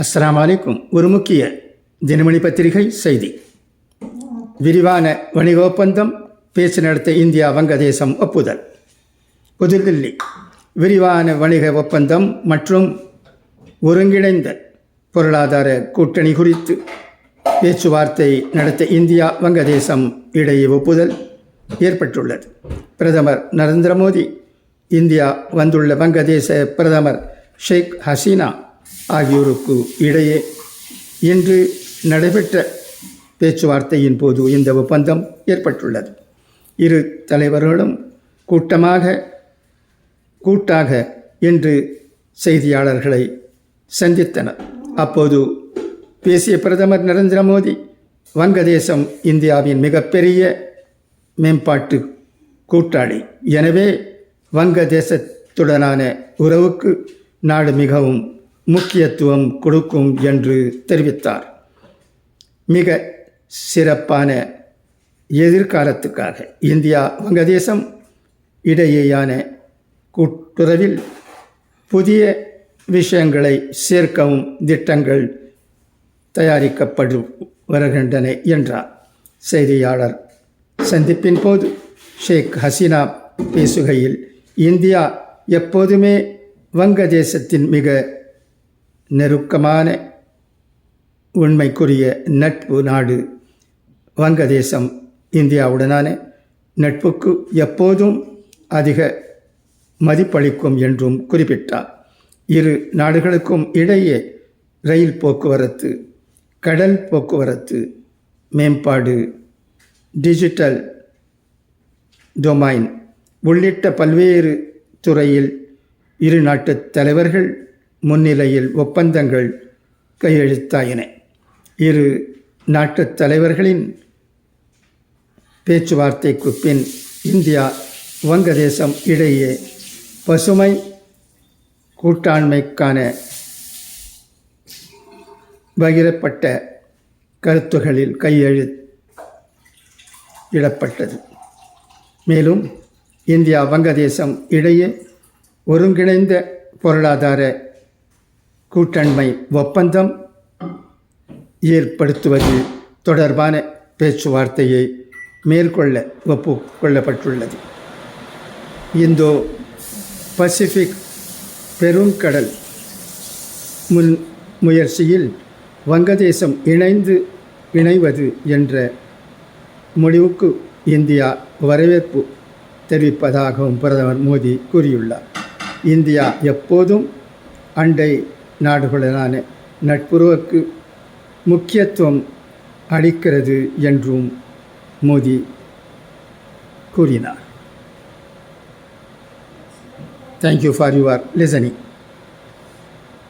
அஸ்லாம் வலைக்கும் ஒரு முக்கிய தினமணி பத்திரிகை செய்தி. விரிவான வணிக ஒப்பந்தம் பேச்சு நடத்த இந்தியா வங்கதேசம் ஒப்புதல். புதுதில்லி விரிவான வணிக ஒப்பந்தம் மற்றும் ஒருங்கிணைந்த பொருளாதார கூட்டணி குறித்து பேச்சுவார்த்தை நடத்த இந்தியா வங்கதேசம் இடையே ஒப்புதல் ஏற்பட்டுள்ளது. பிரதமர் நரேந்திர மோடி இந்தியா வந்துள்ள வங்கதேச பிரதமர் ஷேக் ஹசீனா ஆகியோருக்கு இடையே இன்று நடைபெற்ற பேச்சுவார்த்தையின் போது இந்த ஒப்பந்தம் ஏற்பட்டுள்ளது. இரு தலைவர்களும் கூட்டமாக கூட்டாக இன்று செய்தியாளர்களை சந்தித்தனர். அப்போது பேசிய பிரதமர் நரேந்திர மோடி வங்கதேசம் இந்தியாவின் மிகப்பெரிய மேம்பாட்டு கூட்டாளி. எனவே வங்கதேசத்துடனான உறவுக்கு நாடு மிகவும் முக்கியத்துவம் கொடுக்கும் என்று தெரிவித்தார். மிக சிறப்பான எதிர்காலத்துக்காக இந்தியா வங்கதேசம் இடையேயான கூட்டுறவில் புதிய விஷயங்களை சேர்க்கவும் திட்டங்கள் தயாரிக்கப்படு வருகின்றன என்றார். செய்தியாளர் சந்திப்பின் போது ஷேக் ஹசீனா பேசுகையில் இந்தியா எப்போதுமே வங்கதேசத்தின் மிக நெருக்கமான உண்மைக்குரிய நட்பு நாடு வங்கதேசம் இந்தியாவுடனான நட்புக்கு எப்போதும் அதிக மதிப்பளிக்கும் என்றும் குறிப்பிட்டார். இரு நாடுகளுக்கும் இடையே ரயில் போக்குவரத்து கடல் போக்குவரத்து மேம்பாடு டிஜிட்டல் டொமைன் உள்ளிட்ட பல்வேறு துறையில் இரு நாட்டு தலைவர்கள் முன்னிலையில் ஒப்பந்தங்கள் கையெழுத்தாயின. இரு நாட்டுத் தலைவர்களின் பேச்சுவார்த்தைக்கு பின் இந்தியா வங்கதேசம் இடையே பசுமை கூட்டாண்மைக்கான பகிரப்பட்ட கருத்துகளில் கையெழு இடப்பட்டது மேலும் இந்தியா வங்கதேசம் இடையே ஒருங்கிணைந்த பொருளாதார கூட்டண்மை ஒப்பந்தம் ஏற்படுத்துவது தொடர்பான பேச்சுவார்த்தையை மேற்கொள்ள ஒப்புக்கொள்ளப்பட்டுள்ளது. இந்தோ பசிபிக் பெருங்கடல் முன் முயற்சியில் வங்கதேசம் இணைந்து இணைவது என்ற முடிவுக்கு இந்தியா வரவேற்பு தெரிவிப்பதாகவும் பிரதமர் மோடி கூறியுள்ளார். இந்தியா எப்போதும் அண்டை நாடுகளுடனான நட்புறவுக்கு முக்கியத்துவம் அளிக்கிறது என்றும் மோடி கூறினார். Thank you for your listening